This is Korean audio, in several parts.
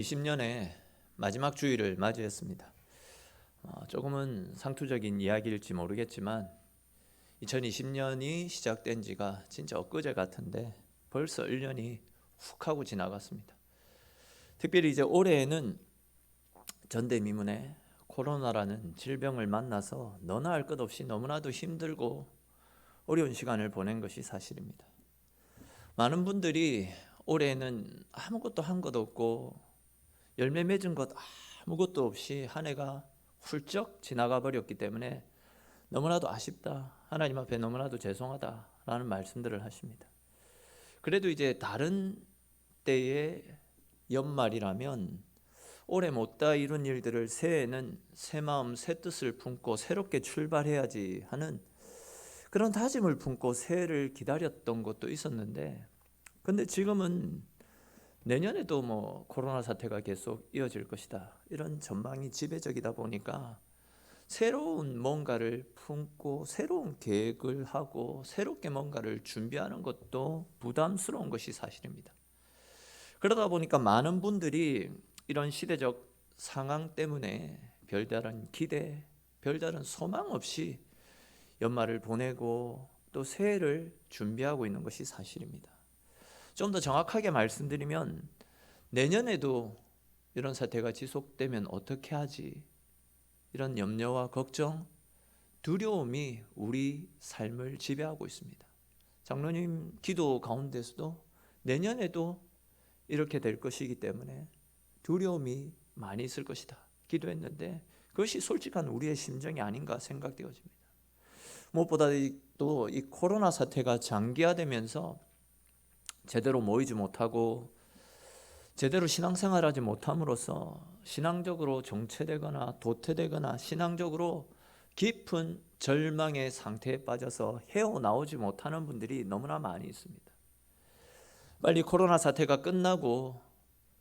20년의 마지막 주일을 맞이했습니다. 어, 조금은 상투적인 이야기일지 모르겠지만 2020년이 시작된 지가 진짜 엊그제 같은데 벌써 1년이 훅 하고 지나갔습니다. 특별히 이제 올해에는 전대미문에 코로나라는 질병을 만나서 너나 할 것 없이 너무나도 힘들고 어려운 시간을 보낸 것이 사실입니다. 많은 분들이 올해는 아무것도 한 것 없고 열매 맺은 것 아무것도 없이 한 해가 훌쩍 지나가 버렸기 때문에 너무나도 아쉽다. 하나님 앞에 너무나도 죄송하다라는 말씀들을 하십니다. 그래도 이제 다른 때의 연말이라면 올해 못다 이룬 일들을 새해에는 새 마음 새 뜻을 품고 새롭게 출발해야지 하는 그런 다짐을 품고 새해를 기다렸던 것도 있었는데 근데 지금은 내년에도 뭐 코로나 사태가 계속 이어질 것이다. 이런 전망이 지배적이다 보니까 새로운 뭔가를 품고 새로운 계획을 하고 새롭게 뭔가를 준비하는 것도 부담스러운 것이 사실입니다. 그러다 보니까 많은 분들이 이런 시대적 상황 때문에 별다른 기대, 별다른 소망 없이 연말을 보내고 또 새해를 준비하고 있는 것이 사실입니다. 좀 더 정확하게 말씀드리면 내년에도 이런 사태가 지속되면 어떻게 하지? 이런 염려와 걱정, 두려움이 우리 삶을 지배하고 있습니다. 장로님 기도 가운데서도 내년에도 이렇게 될 것이기 때문에 두려움이 많이 있을 것이다. 기도했는데 그것이 솔직한 우리의 심정이 아닌가 생각되어집니다. 무엇보다 또이 코로나 사태가 장기화되면서 제대로 모이지 못하고 제대로 신앙생활하지 못함으로써 신앙적으로 정체되거나 도태되거나 신앙적으로 깊은 절망의 상태에 빠져서 헤어나오지 못하는 분들이 너무나 많이 있습니다. 빨리 코로나 사태가 끝나고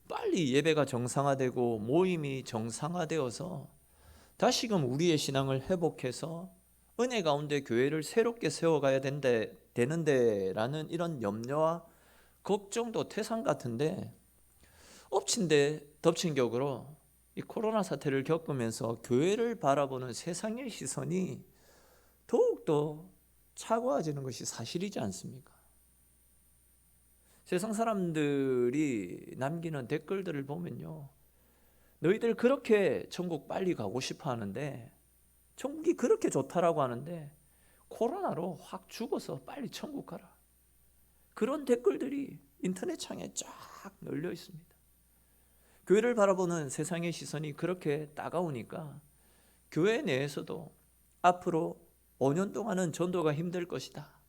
빨리 예배가 정상화되고 모임이 정상화되어서 다시금 우리의 신앙을 회복해서 은혜 가운데 교회를 새롭게 세워가야 된대, 되는데라는 이런 염려와 걱정도 태산 같은데 엎친 데 덮친 격으로 이 코로나 사태를 겪으면서 교회를 바라보는 세상의 시선이 더욱더 차가워지는 것이 사실이지 않습니까? 세상 사람들이 남기는 댓글들을 보면요. 너희들 그렇게 천국 빨리 가고 싶어 하는데 천국이 그렇게 좋다라고 하는데 코로나로 확 죽어서 빨리 천국 가라. 그런 댓글들이 인터넷 창에 쫙 널려 있습니다. 교회를 바라보는 세상의 시선이 그렇게 따가우니까 교회 내에서도 앞으로 5년 동안은 전도가 힘들 것이다.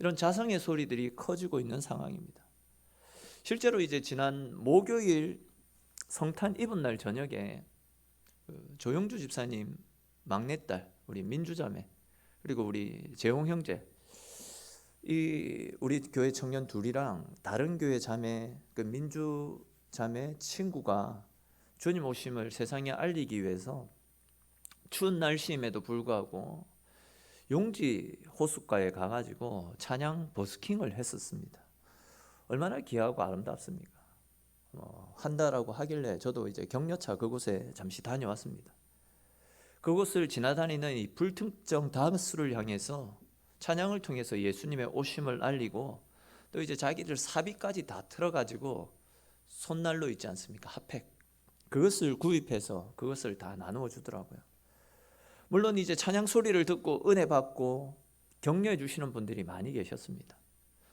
이런 자성의 소리들이 커지고 있는 상황입니다. 실제로 이제 지난 목요일 성탄 이분 날 저녁에 그 조영주 집사님 막내딸 우리 민주자매 그리고 우리 재홍 형제 이 우리 교회 청년 둘이랑 다른 교회 자매 그 민주 자매 친구가 주님 오심을 세상에 알리기 위해서 추운 날씨임에도 불구하고 용지 호숫가에 가가지고 찬양 버스킹을 했었습니다. 얼마나 귀하고 아름답습니까? 어, 한다라고 하길래 저도 이제 격려차 그곳에 잠시 다녀왔습니다. 그곳을 지나다니는 이 불특정 다수를 향해서 찬양을 통해서 예수님의 오심을 알리고 또 이제 자기들 사비까지 다 틀어가지고 손난로 있지 않습니까? 핫팩. 그것을 구입해서 그것을 다 나누어 주더라고요. 물론 이제 찬양 소리를 듣고 은혜 받고 격려해 주시는 분들이 많이 계셨습니다.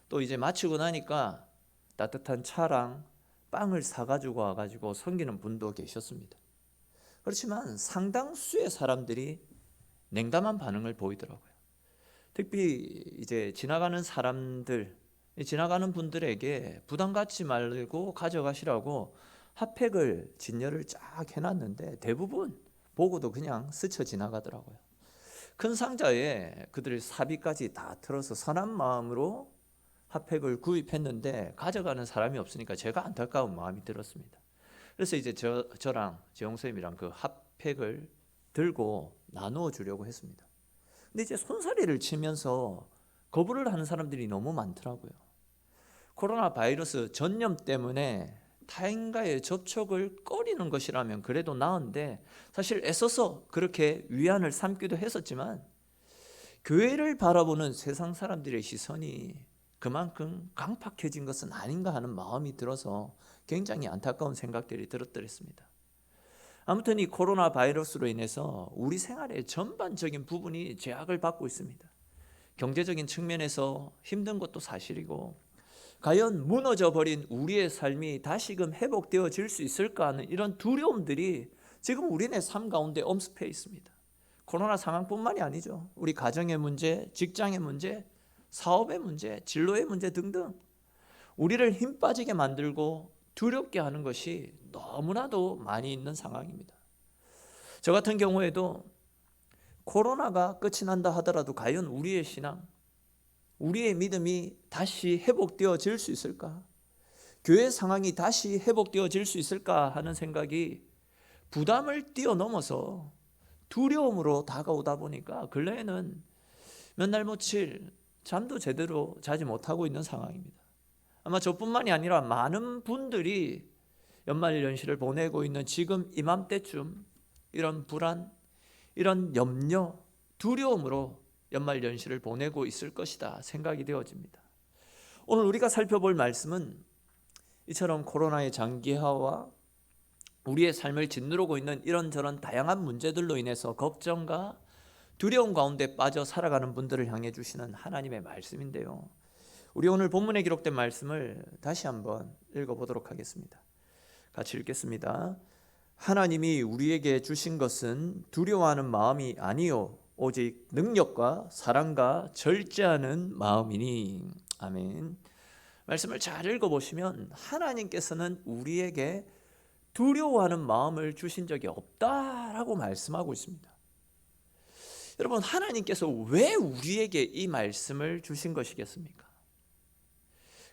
또 이제 마치고 나니까 따뜻한 차랑 빵을 사가지고 와가지고 섬기는 분도 계셨습니다. 그렇지만 상당수의 사람들이 냉담한 반응을 보이더라고요. 특히 이제 지나가는 사람들, 지나가는 분들에게 부담 갖지 말고 가져가시라고 핫팩을 진열을 쫙 해놨는데 대부분 보고도 그냥 스쳐 지나가더라고요. 큰 상자에 그들의 사비까지 다 틀어서 선한 마음으로 핫팩을 구입했는데 가져가는 사람이 없으니까 제가 안타까운 마음이 들었습니다. 그래서 이제 저, 저랑 재홍쌤이랑 그 핫팩을 들고 나누어 주려고 했습니다. 근데 이제 손사리를 치면서 거부를 하는 사람들이 너무 많더라고요. 코로나 바이러스 전염 때문에 타인과의 접촉을 꺼리는 것이라면 그래도 나은데 사실 애써서 그렇게 위안을 삼기도 했었지만 교회를 바라보는 세상 사람들의 시선이 그만큼 강팍해진 것은 아닌가 하는 마음이 들어서 굉장히 안타까운 생각들이 들었더랬습니다. 아무튼 이 코로나 바이러스로 인해서 우리 생활의 전반적인 부분이 제약을 받고 있습니다. 경제적인 측면에서 힘든 것도 사실이고 과연 무너져 버린 우리의 삶이 다시금 회복되어질 수 있을까 하는 이런 두려움들이 지금 우리네 삶 가운데 엄습해 있습니다. 코로나 상황뿐만이 아니죠. 우리 가정의 문제, 직장의 문제, 사업의 문제, 진로의 문제 등등 우리를 힘 빠지게 만들고 두렵게 하는 것이 너무나도 많이 있는 상황입니다. 저 같은 경우에도 코로나가 끝이 난다 하더라도 과연 우리의 신앙, 우리의 믿음이 다시 회복되어질 수 있을까? 교회 상황이 다시 회복되어질 수 있을까 하는 생각이 부담을 뛰어넘어서 두려움으로 다가오다 보니까 근래에는 몇 날 며칠 잠도 제대로 자지 못하고 있는 상황입니다. 아마 저뿐만이 아니라 많은 분들이 연말 연시를 보내고 있는 지금 이맘때쯤 이런 불안, 이런 염려, 두려움으로 연말 연시를 보내고 있을 것이다 생각이 되어집니다. 오늘 우리가 살펴볼 말씀은 이처럼 코로나의 장기화와 우리의 삶을 짓누르고 있는 이런저런 다양한 문제들로 인해서 걱정과 두려움 가운데 빠져 살아가는 분들을 향해 주시는 하나님의 말씀인데요. 우리 오늘 본문에 기록된 말씀을 다시 한번 읽어보도록 하겠습니다. 같이 읽겠습니다. 하나님이 우리에게 주신 것은 두려워하는 마음이 아니요 오직 능력과 사랑과 절제하는 마음이니 아멘. 말씀을 잘 읽어 보시면 하나님께서는 우리에게 두려워하는 마음을 주신 적이 없다라고 말씀하고 있습니다. 여러분 하나님께서 왜 우리에게 이 말씀을 주신 것이겠습니까?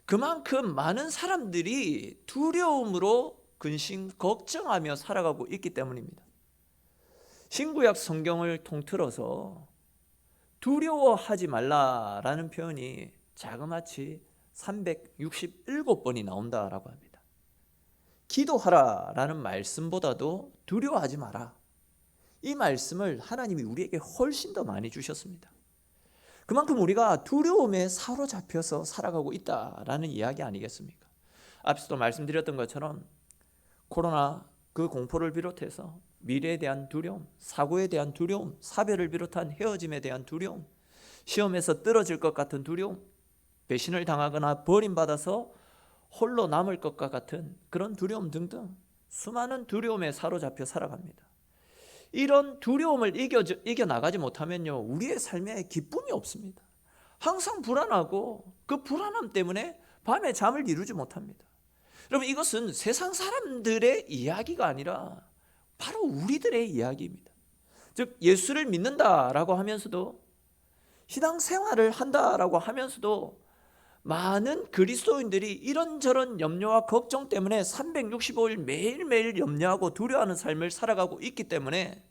그만큼 많은 사람들이 두려움으로 근심 걱정하며 살아가고 있기 때문입니다. 신구약 성경을 통틀어서 두려워하지 말라라는 표현이 자그마치 367번이 나온다라고 합니다. 기도하라 라는 말씀보다도 두려워하지 마라. 이 말씀을 하나님이 우리에게 훨씬 더 많이 주셨습니다. 그만큼 우리가 두려움에 사로잡혀서 살아가고 있다라는 이야기 아니겠습니까? 앞서도 말씀드렸던 것처럼 코로나 그 공포를 비롯해서 미래에 대한 두려움, 사고에 대한 두려움, 사별을 비롯한 헤어짐에 대한 두려움, 시험에서 떨어질 것 같은 두려움, 배신을 당하거나 버림받아서 홀로 남을 것과 같은 그런 두려움 등등 수많은 두려움에 사로잡혀 살아갑니다. 이런 두려움을 이겨, 이겨나가지 못하면요, 우리의 삶에 기쁨이 없습니다. 항상 불안하고 그 불안함 때문에 밤에 잠을 이루지 못합니다. 여러분, 이것은 세상 사람들의 이야기가 아니라 바로 우리들의 이야기입니다. 즉, 예수를 믿는다라고 하면서도 신앙 생활을 한다라고 하면서도 많은 그리스도인들이 이런저런 염려와 걱정 때문에 365일 매일매일 염려하고 두려워하는 삶을 살아가고 있기 때문에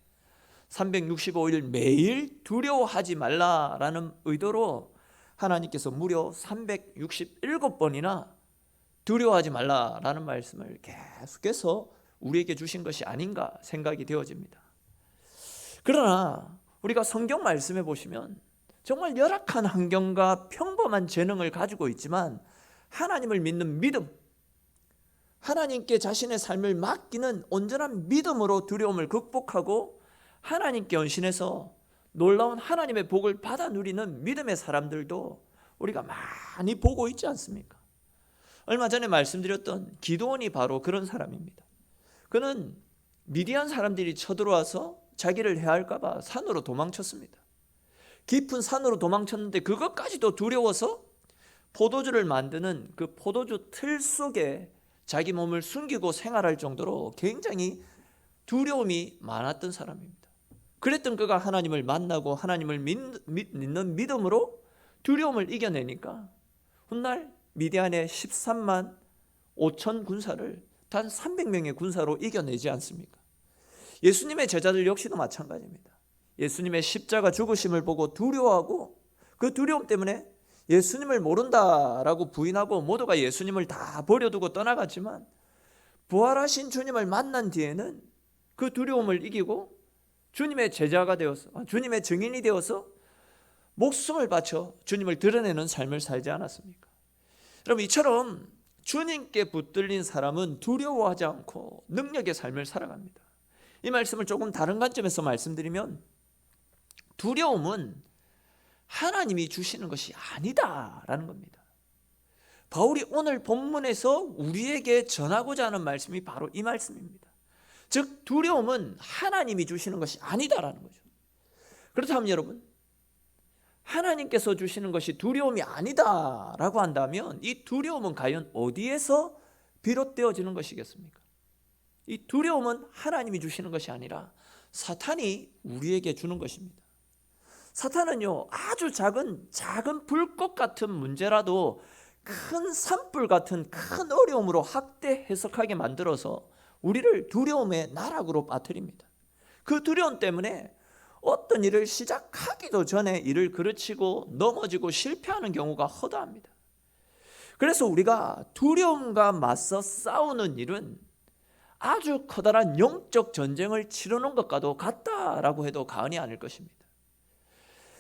365일 매일 두려워하지 말라라는 의도로 하나님께서 무려 367번이나 두려워하지 말라라는 말씀을 계속해서 우리에게 주신 것이 아닌가 생각이 되어집니다. 그러나 우리가 성경 말씀에 보시면 정말 열악한 환경과 평범한 재능을 가지고 있지만 하나님을 믿는 믿음, 하나님께 자신의 삶을 맡기는 온전한 믿음으로 두려움을 극복하고 하나님께 연신해서 놀라운 하나님의 복을 받아 누리는 믿음의 사람들도 우리가 많이 보고 있지 않습니까? 얼마 전에 말씀드렸던 기도원이 바로 그런 사람입니다. 그는 미디안 사람들이 쳐들어와서 자기를 해할까봐 산으로 도망쳤습니다. 깊은 산으로 도망쳤는데 그것까지도 두려워서 포도주를 만드는 그 포도주 틀 속에 자기 몸을 숨기고 생활할 정도로 굉장히 두려움이 많았던 사람입니다. 그랬던 그가 하나님을 만나고 하나님을 믿, 는 믿음으로 두려움을 이겨내니까 훗날 미디안의 13만 5천 군사를 단 300명의 군사로 이겨내지 않습니까? 예수님의 제자들 역시도 마찬가지입니다. 예수님의 십자가 죽으심을 보고 두려워하고 그 두려움 때문에 예수님을 모른다라고 부인하고 모두가 예수님을 다 버려두고 떠나갔지만 부활하신 주님을 만난 뒤에는 그 두려움을 이기고 주님의 제자가 되어서 아, 주님의 증인이 되어서 목숨을 바쳐 주님을 드러내는 삶을 살지 않았습니까? 여러분 이처럼 주님께 붙들린 사람은 두려워하지 않고 능력의 삶을 살아갑니다. 이 말씀을 조금 다른 관점에서 말씀드리면 두려움은 하나님이 주시는 것이 아니다라는 겁니다. 바울이 오늘 본문에서 우리에게 전하고자 하는 말씀이 바로 이 말씀입니다. 즉 두려움은 하나님이 주시는 것이 아니다라는 거죠. 그렇다면 여러분 하나님께서 주시는 것이 두려움이 아니다라고 한다면 이 두려움은 과연 어디에서 비롯되어지는 것이겠습니까? 이 두려움은 하나님이 주시는 것이 아니라 사탄이 우리에게 주는 것입니다. 사탄은요 아주 작은 작은 불꽃 같은 문제라도 큰 산불 같은 큰 어려움으로 학대 해석하게 만들어서 우리를 두려움의 나락으로 빠뜨립니다. 그 두려움 때문에 어떤 일을 시작하기도 전에 일을 그르치고 넘어지고 실패하는 경우가 허다합니다. 그래서 우리가 두려움과 맞서 싸우는 일은 아주 커다란 영적 전쟁을 치르는 것과도 같다라고 해도 과언이 아닐 것입니다.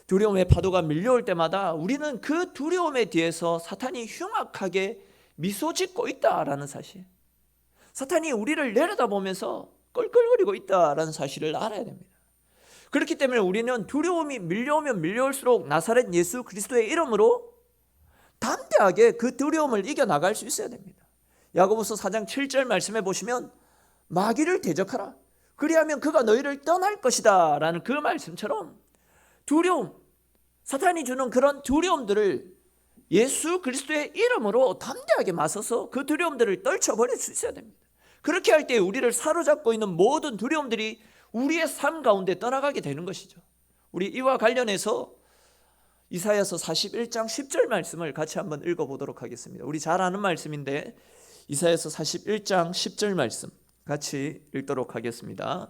두려움의 파도가 밀려올 때마다 우리는 그 두려움에 뒤에서 사탄이 흉악하게 미소 짓고 있다라는 사실. 사탄이 우리를 내려다보면서 껄껄거리고 있다라는 사실을 알아야 됩니다. 그렇기 때문에 우리는 두려움이 밀려오면 밀려올수록 나사렛 예수 그리스도의 이름으로 담대하게 그 두려움을 이겨 나갈 수 있어야 됩니다. 야고보서 4장 7절 말씀해 보시면 마귀를 대적하라. 그리하면 그가 너희를 떠날 것이다 라는 그 말씀처럼 두려움 사탄이 주는 그런 두려움들을 예수 그리스도의 이름으로 담대하게 맞서서 그 두려움들을 떨쳐버릴 수 있어야 됩니다. 그렇게 할 때 우리를 사로잡고 있는 모든 두려움들이 우리의 삶 가운데 떠나가게 되는 것이죠. 우리 이와 관련해서 이사야서 41장 10절 말씀을 같이 한번 읽어 보도록 하겠습니다. 우리 잘 아는 말씀인데 이사야서 41장 10절 말씀 같이 읽도록 하겠습니다.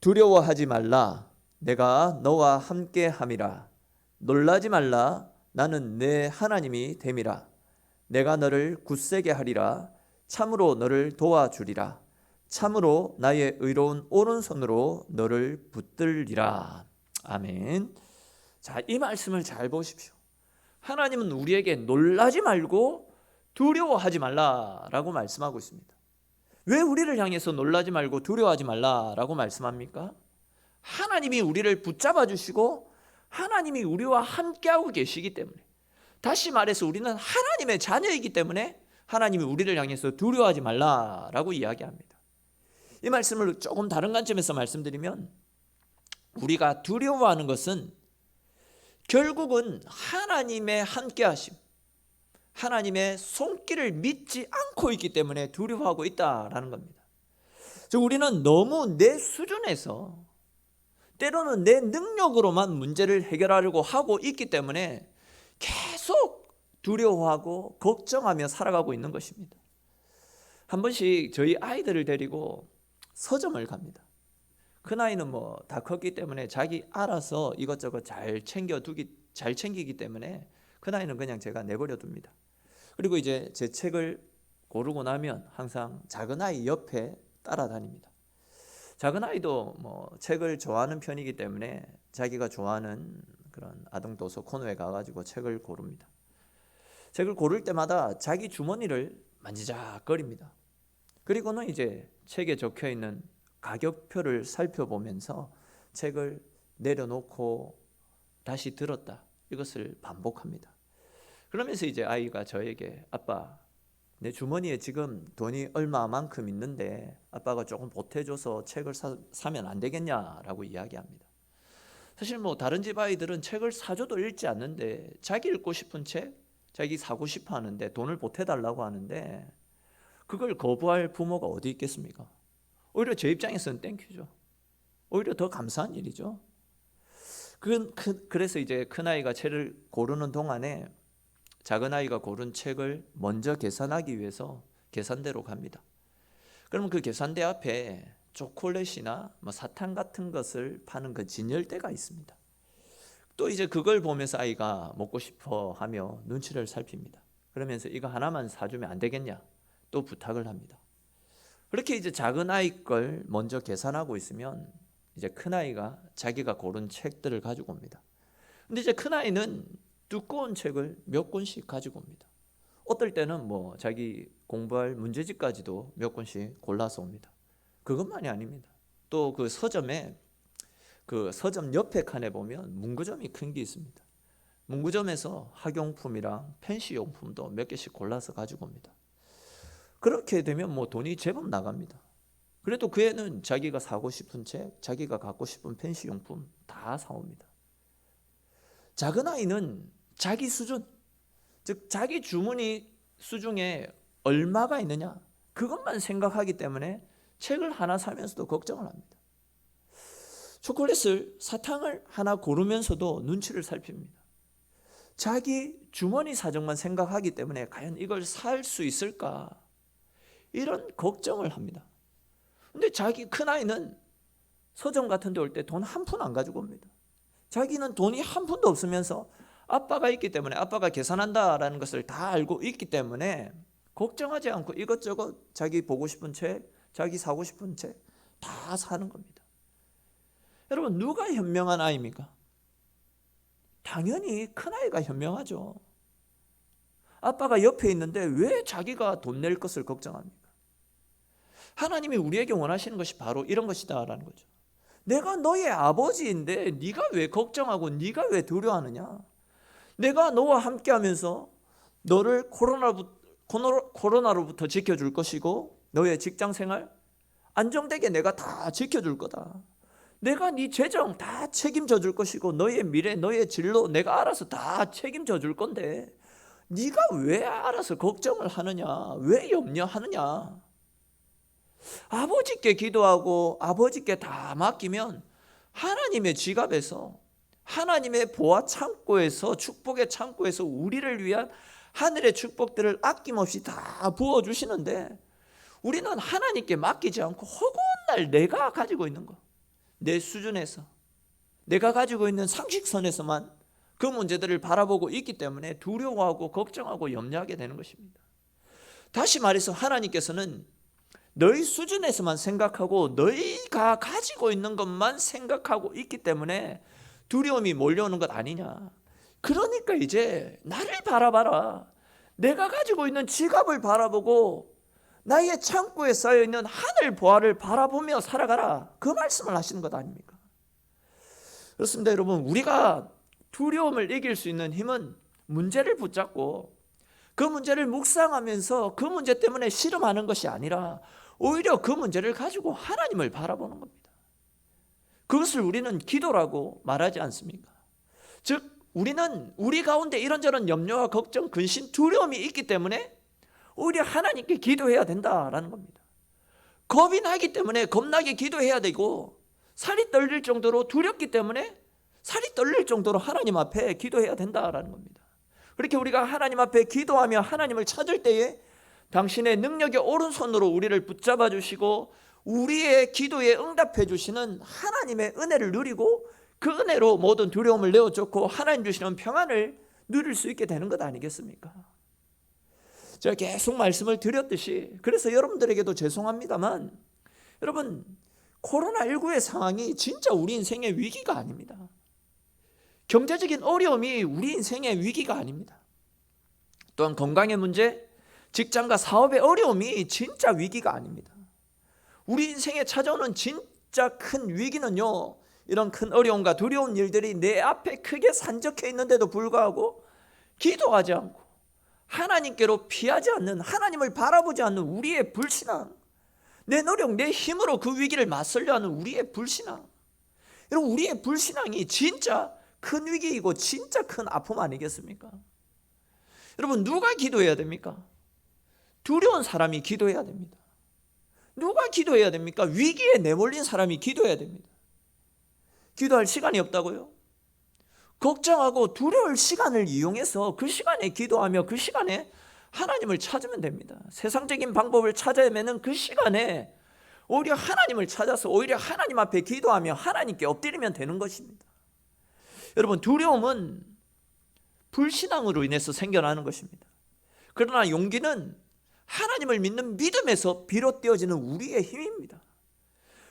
두려워하지 말라 내가 너와 함께 함이라 놀라지 말라 나는 내 하나님이 됨이라 내가 너를 굳세게 하리라 참으로 너를 도와주리라 참으로 나의 의로운 오른손으로 너를 붙들리라. 아멘. 자, 이 말씀을 잘 보십시오. 하나님은 우리에게 놀라지 말고 두려워하지 말라라고 말씀하고 있습니다. 왜 우리를 향해서 놀라지 말고 두려워하지 말라라고 말씀합니까? 하나님이 우리를 붙잡아 주시고 하나님이 우리와 함께하고 계시기 때문에 다시 말해서 우리는 하나님의 자녀이기 때문에 하나님이 우리를 향해서 두려워하지 말라라고 이야기합니다. 이 말씀을 조금 다른 관점에서 말씀드리면 우리가 두려워하는 것은 결국은 하나님의 함께하심, 하나님의 손길을 믿지 않고 있기 때문에 두려워하고 있다라는 겁니다. 즉 우리는 너무 내 수준에서 때로는 내 능력으로만 문제를 해결하려고 하고 있기 때문에 계속 두려워하고 걱정하며 살아가고 있는 것입니다. 한 번씩 저희 아이들을 데리고 서점을 갑니다. 그 나이는 뭐 다 컸기 때문에 자기 알아서 이것저것 잘 챙겨 두기 잘 챙기기 때문에 그 나이는 그냥 제가 내버려 둡니다. 그리고 이제 제 책을 고르고 나면 항상 작은 아이 옆에 따라다닙니다. 작은 아이도 뭐 책을 좋아하는 편이기 때문에 자기가 좋아하는 그런 아동 도서 코너에 가가지고 책을 고릅니다. 책을 고를 때마다 자기 주머니를 만지작거립니다. 그리고는 이제 책에 적혀 있는 가격표를 살펴보면서 책을 내려놓고 다시 들었다. 이것을 반복합니다. 그러면서 이제 아이가 저에게 아빠 내 주머니에 지금 돈이 얼마만큼 있는데 아빠가 조금 보태줘서 책을 사, 사면 안 되겠냐라고 이야기합니다. 사실 뭐 다른 집 아이들은 책을 사줘도 읽지 않는데 자기 읽고 싶은 책, 자기 사고 싶어 하는데 돈을 보태달라고 하는데 그걸 거부할 부모가 어디 있겠습니까? 오히려 제 입장에서는 땡큐죠. 오히려 더 감사한 일이죠. 그, 그, 그래서 이제 큰아이가 책을 고르는 동안에 작은 아이가 고른 책을 먼저 계산하기 위해서 계산대로 갑니다. 그러면 그 계산대 앞에 초콜릿이나 뭐 사탕 같은 것을 파는 그 진열대가 있습니다. 또 이제 그걸 보면서 아이가 먹고 싶어 하며 눈치를 살핍니다. 그러면서 이거 하나만 사주면 안 되겠냐? 또 부탁을 합니다. 그렇게 이제 작은 아이 걸 먼저 계산하고 있으면 이제 큰 아이가 자기가 고른 책들을 가지고 옵니다. 근데 이제 큰 아이는 두꺼운 책을 몇 권씩 가지고 옵니다. 어떨 때는 뭐 자기 공부할 문제집까지도 몇 권씩 골라서 옵니다. 그것만이 아닙니다. 또 그 서점에 그 서점 옆에 칸에 보면 문구점이 큰 게 있습니다. 문구점에서 학용품이랑 펜시 용품도 몇 개씩 골라서 가지고 옵니다. 그렇게 되면 뭐 돈이 제법 나갑니다. 그래도 그 애는 자기가 사고 싶은 책, 자기가 갖고 싶은 펜시 용품 다 사옵니다. 작은 아이는 자기 수준, 즉 자기 주머니 수중에 얼마가 있느냐 그것만 생각하기 때문에 책을 하나 사면서도 걱정을 합니다. 초콜릿을 사탕을 하나 고르면서도 눈치를 살핍니다. 자기 주머니 사정만 생각하기 때문에 과연 이걸 살 수 있을까 이런 걱정을 합니다. 근데 자기 큰 아이는 서점 같은 데 올 때 돈 한 푼 안 가지고 옵니다. 자기는 돈이 한 푼도 없으면서 아빠가 있기 때문에 아빠가 계산한다라는 것을 다 알고 있기 때문에 걱정하지 않고 이것저것 자기 보고 싶은 책, 자기 사고 싶은 책다 사는 겁니다. 여러분 누가 현명한 아이입니까? 당연히 큰 아이가 현명하죠. 아빠가 옆에 있는데 왜 자기가 돈 낼 것을 걱정합니까? 하나님이 우리에게 원하시는 것이 바로 이런 것이다라는 거죠. 내가 너의 아버지인데 네가 왜 걱정하고 네가 왜 두려워하느냐? 내가 너와 함께 하면서 너를 코로나부, 코로나로부터 지켜줄 것이고 너의 직장 생활 안정되게 내가 다 지켜줄 거다. 내가 네 재정 다 책임져 줄 것이고 너의 미래, 너의 진로 내가 알아서 다 책임져 줄 건데 네가 왜 알아서 걱정을 하느냐? 왜 염려하느냐? 아버지께 기도하고 아버지께 다 맡기면 하나님의 지갑에서 하나님의 보아 창고에서 축복의 창고에서 우리를 위한 하늘의 축복들을 아낌없이 다 부어 주시는데 우리는 하나님께 맡기지 않고 허구한 내가 가지고 있는 거. 내 수준에서 내가 가지고 있는 상식선에서만 그 문제들을 바라보고 있기 때문에 두려워하고 걱정하고 염려하게 되는 것입니다. 다시 말해서 하나님께서는 너희 수준에서만 생각하고 너희가 가지고 있는 것만 생각하고 있기 때문에 두려움이 몰려오는 것 아니냐. 그러니까 이제 나를 바라봐라. 내가 가지고 있는 지갑을 바라보고 나의 창고에 쌓여 있는 하늘 보화를 바라보며 살아가라. 그 말씀을 하시는 것 아닙니까? 그렇습니다, 여러분. 우리가 두려움을 이길 수 있는 힘은 문제를 붙잡고 그 문제를 묵상하면서 그 문제 때문에 실험하는 것이 아니라 오히려 그 문제를 가지고 하나님을 바라보는 겁니다. 그것을 우리는 기도라고 말하지 않습니까? 즉, 우리는 우리 가운데 이런저런 염려와 걱정, 근심, 두려움이 있기 때문에 오히려 하나님께 기도해야 된다라는 겁니다. 겁이 나기 때문에 겁나게 기도해야 되고 살이 떨릴 정도로 두렵기 때문에 살이 떨릴 정도로 하나님 앞에 기도해야 된다라는 겁니다. 그렇게 우리가 하나님 앞에 기도하며 하나님을 찾을 때에 당신의 능력의 오른손으로 우리를 붙잡아 주시고 우리의 기도에 응답해 주시는 하나님의 은혜를 누리고 그 은혜로 모든 두려움을 내어쫓고 하나님 주시는 평안을 누릴 수 있게 되는 것 아니겠습니까? 제가 계속 말씀을 드렸듯이 그래서 여러분들에게도 죄송합니다만 여러분 코로나19의 상황이 진짜 우리 인생의 위기가 아닙니다. 경제적인 어려움이 우리 인생의 위기가 아닙니다. 또한 건강의 문제, 직장과 사업의 어려움이 진짜 위기가 아닙니다. 우리 인생에 찾아오는 진짜 큰 위기는요. 이런 큰 어려움과 두려운 일들이 내 앞에 크게 산적해 있는데도 불구하고 기도하지 않고 하나님께로 피하지 않는 하나님을 바라보지 않는 우리의 불신앙 내 노력 내 힘으로 그 위기를 맞설려 하는 우리의 불신앙 여러분 우리의 불신앙이 진짜 큰 위기이고 진짜 큰 아픔 아니겠습니까? 여러분 누가 기도해야 됩니까? 두려운 사람이 기도해야 됩니다. 누가 기도해야 됩니까? 위기에 내몰린 사람이 기도해야 됩니다. 기도할 시간이 없다고요? 걱정하고 두려울 시간을 이용해서 그 시간에 기도하며 그 시간에 하나님을 찾으면 됩니다. 세상적인 방법을 찾아야면은 그 시간에 오히려 하나님을 찾아서 오히려 하나님 앞에 기도하며 하나님께 엎드리면 되는 것입니다. 여러분 두려움은 불신앙으로 인해서 생겨나는 것입니다. 그러나 용기는 하나님을 믿는 믿음에서 비롯되어지는 우리의 힘입니다.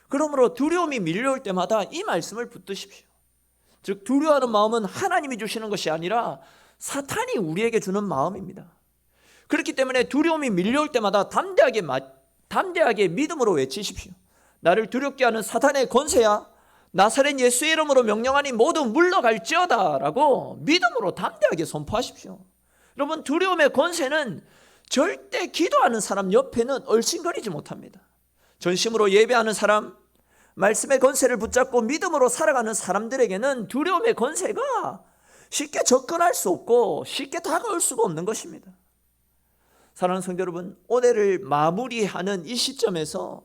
그러므로 두려움이 밀려올 때마다 이 말씀을 붙드십시오. 즉 두려워하는 마음은 하나님이 주시는 것이 아니라 사탄이 우리에게 주는 마음입니다. 그렇기 때문에 두려움이 밀려올 때마다 담대하게 담대하게 믿음으로 외치십시오. 나를 두렵게 하는 사탄의 권세야 나사렛 예수의 이름으로 명령하니 모두 물러갈지어다라고 믿음으로 담대하게 선포하십시오. 여러분 두려움의 권세는 절대 기도하는 사람 옆에는 얼씬거리지 못합니다. 전심으로 예배하는 사람, 말씀의 권세를 붙잡고 믿음으로 살아가는 사람들에게는 두려움의 권세가 쉽게 접근할 수 없고 쉽게 다가올 수가 없는 것입니다. 사랑하는 성도 여러분, 오늘을 마무리하는 이 시점에서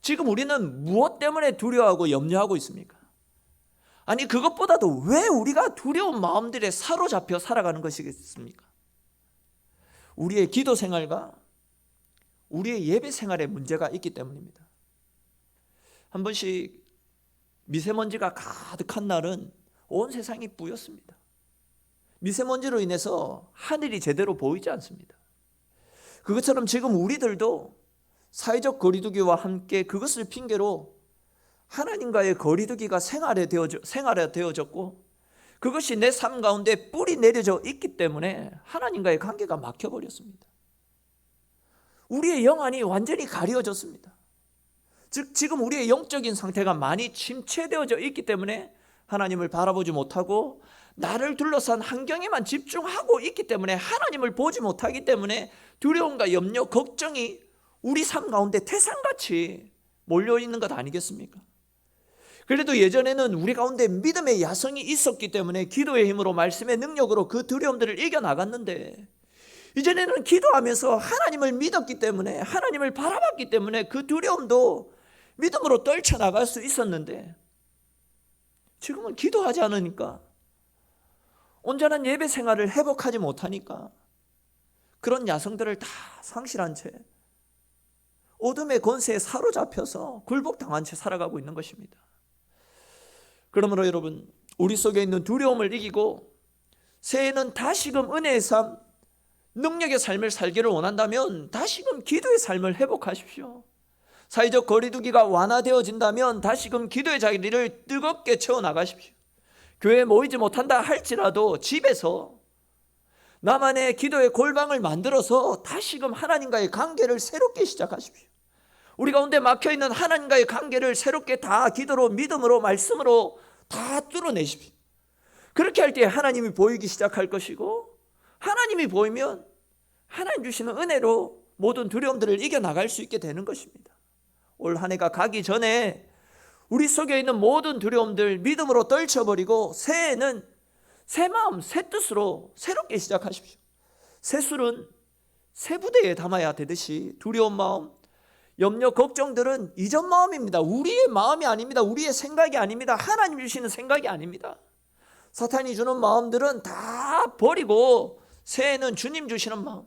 지금 우리는 무엇 때문에 두려워하고 염려하고 있습니까? 아니, 그것보다도 왜 우리가 두려운 마음들에 사로잡혀 살아가는 것이겠습니까? 우리의 기도 생활과 우리의 예배 생활에 문제가 있기 때문입니다. 한 번씩 미세먼지가 가득한 날은 온 세상이 뿌였습니다. 미세먼지로 인해서 하늘이 제대로 보이지 않습니다. 그것처럼 지금 우리들도 사회적 거리두기와 함께 그것을 핑계로 하나님과의 거리두기가 생활에 되어져, 생활에 되어졌고 그것이 내 삶 가운데 뿌리 내려져 있기 때문에 하나님과의 관계가 막혀버렸습니다. 우리의 영안이 완전히 가려졌습니다. 즉, 지금 우리의 영적인 상태가 많이 침체되어져 있기 때문에 하나님을 바라보지 못하고 나를 둘러싼 환경에만 집중하고 있기 때문에 하나님을 보지 못하기 때문에 두려움과 염려, 걱정이 우리 삶 가운데 태산같이 몰려있는 것 아니겠습니까? 그래도 예전에는 우리 가운데 믿음의 야성이 있었기 때문에 기도의 힘으로 말씀의 능력으로 그 두려움들을 이겨나갔는데 이전에는 기도하면서 하나님을 믿었기 때문에 하나님을 바라봤기 때문에 그 두려움도 믿음으로 떨쳐나갈 수 있었는데 지금은 기도하지 않으니까 온전한 예배 생활을 회복하지 못하니까 그런 야성들을 다 상실한 채 어둠의 권세에 사로잡혀서 굴복당한 채 살아가고 있는 것입니다. 그러므로 여러분, 우리 속에 있는 두려움을 이기고 새해는 다시금 은혜의 삶, 능력의 삶을 살기를 원한다면 다시금 기도의 삶을 회복하십시오. 사회적 거리두기가 완화되어진다면 다시금 기도의 자리를 뜨겁게 채워나가십시오. 교회에 모이지 못한다 할지라도 집에서 나만의 기도의 골방을 만들어서 다시금 하나님과의 관계를 새롭게 시작하십시오. 우리 가운데 막혀 있는 하나님과의 관계를 새롭게 다 기도로 믿음으로 말씀으로 다 뚫어내십시오. 그렇게 할 때 하나님이 보이기 시작할 것이고 하나님이 보이면 하나님 주시는 은혜로 모든 두려움들을 이겨 나갈 수 있게 되는 것입니다. 올 한 해가 가기 전에 우리 속에 있는 모든 두려움들 믿음으로 떨쳐버리고 새해는 새 마음, 새 뜻으로 새롭게 시작하십시오. 새 술은 새 부대에 담아야 되듯이 두려운 마음, 염려, 걱정들은 이전 마음입니다. 우리의 마음이 아닙니다. 우리의 생각이 아닙니다. 하나님 주시는 생각이 아닙니다. 사탄이 주는 마음들은 다 버리고 새해는 주님 주시는 마음.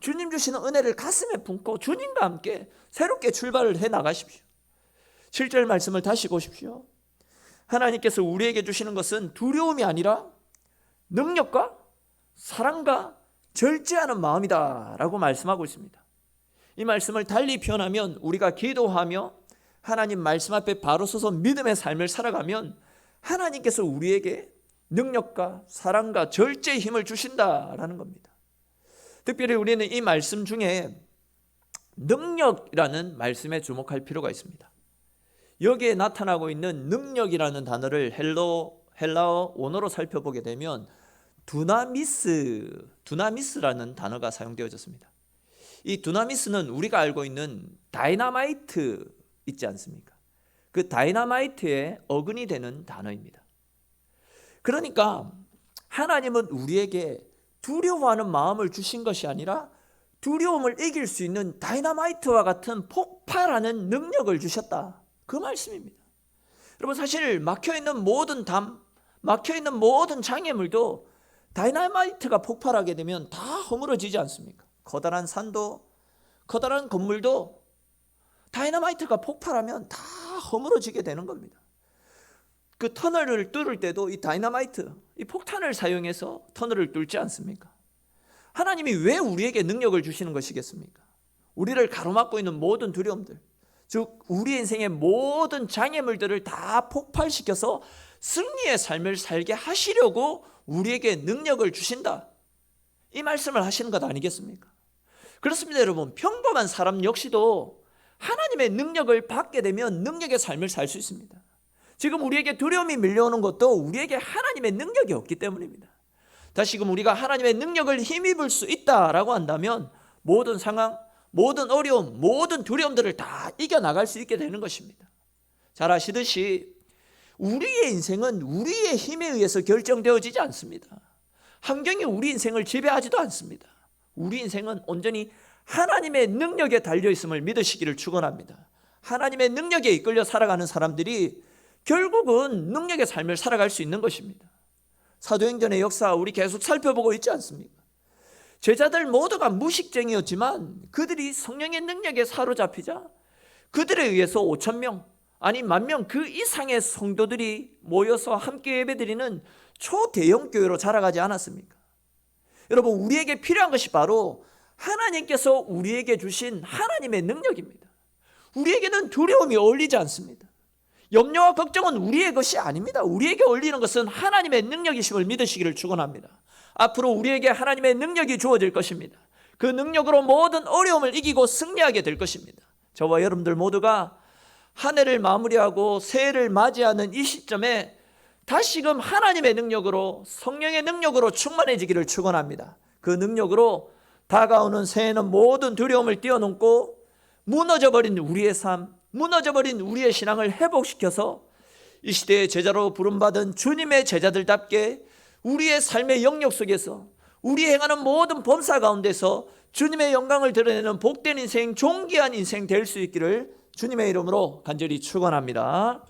주님 주시는 은혜를 가슴에 품고 주님과 함께 새롭게 출발을 해 나가십시오. 7절 말씀을 다시 보십시오. 하나님께서 우리에게 주시는 것은 두려움이 아니라 능력과 사랑과 절제하는 마음이다 라고 말씀하고 있습니다. 이 말씀을 달리 표현하면 우리가 기도하며 하나님 말씀 앞에 바로 서서 믿음의 삶을 살아가면 하나님께서 우리에게 능력과 사랑과 절제의 힘을 주신다라는 겁니다. 특별히 우리는 이 말씀 중에 능력이라는 말씀에 주목할 필요가 있습니다. 여기에 나타나고 있는 능력이라는 단어를 헬로 헬라어 원어로 살펴보게 되면 두나미스 두나미스라는 단어가 사용되어졌습니다. 이 두나미스는 우리가 알고 있는 다이나마이트 있지 않습니까? 그 다이나마이트의 어근이 되는 단어입니다. 그러니까 하나님은 우리에게 두려워하는 마음을 주신 것이 아니라 두려움을 이길 수 있는 다이나마이트와 같은 폭발하는 능력을 주셨다. 그 말씀입니다. 여러분 사실 막혀 있는 모든 담, 막혀 있는 모든 장애물도 다이나마이트가 폭발하게 되면 다 허물어지지 않습니까? 커다란 산도 커다란 건물도 다이너마이트가 폭발하면 다 허물어지게 되는 겁니다. 그 터널을 뚫을 때도 이 다이너마이트, 이 폭탄을 사용해서 터널을 뚫지 않습니까? 하나님이 왜 우리에게 능력을 주시는 것이겠습니까? 우리를 가로막고 있는 모든 두려움들, 즉 우리 인생의 모든 장애물들을 다 폭발시켜서 승리의 삶을 살게 하시려고 우리에게 능력을 주신다. 이 말씀을 하시는 것 아니겠습니까? 그렇습니다, 여러분. 평범한 사람 역시도 하나님의 능력을 받게 되면 능력의 삶을 살 수 있습니다. 지금 우리에게 두려움이 밀려오는 것도 우리에게 하나님의 능력이 없기 때문입니다. 다시금 우리가 하나님의 능력을 힘입을 수 있다라고 한다면 모든 상황, 모든 어려움, 모든 두려움들을 다 이겨나갈 수 있게 되는 것입니다. 잘 아시듯이 우리의 인생은 우리의 힘에 의해서 결정되어지지 않습니다. 환경이 우리 인생을 지배하지도 않습니다. 우리 인생은 온전히 하나님의 능력에 달려 있음을 믿으시기를 축원합니다. 하나님의 능력에 이끌려 살아가는 사람들이 결국은 능력의 삶을 살아갈 수 있는 것입니다. 사도행전의 역사 우리 계속 살펴보고 있지 않습니까? 제자들 모두가 무식쟁이였지만 그들이 성령의 능력에 사로잡히자 그들에 의해서 5천 명 아니 만 명 그 이상의 성도들이 모여서 함께 예배드리는 초대형 교회로 자라가지 않았습니까? 여러분 우리에게 필요한 것이 바로 하나님께서 우리에게 주신 하나님의 능력입니다. 우리에게는 두려움이 어울리지 않습니다. 염려와 걱정은 우리의 것이 아닙니다. 우리에게 어울리는 것은 하나님의 능력이심을 믿으시기를 축원합니다. 앞으로 우리에게 하나님의 능력이 주어질 것입니다. 그 능력으로 모든 어려움을 이기고 승리하게 될 것입니다. 저와 여러분들 모두가 한 해를 마무리하고 새해를 맞이하는 이 시점에 다시금 하나님의 능력으로 성령의 능력으로 충만해지기를 축원합니다. 그 능력으로 다가오는 새해는 모든 두려움을 뛰어넘고 무너져 버린 우리의 삶, 무너져 버린 우리의 신앙을 회복시켜서 이 시대의 제자로 부름받은 주님의 제자들답게 우리의 삶의 영역 속에서 우리 행하는 모든 범사 가운데서 주님의 영광을 드러내는 복된 인생, 존귀한 인생 될 수 있기를 주님의 이름으로 간절히 축원합니다.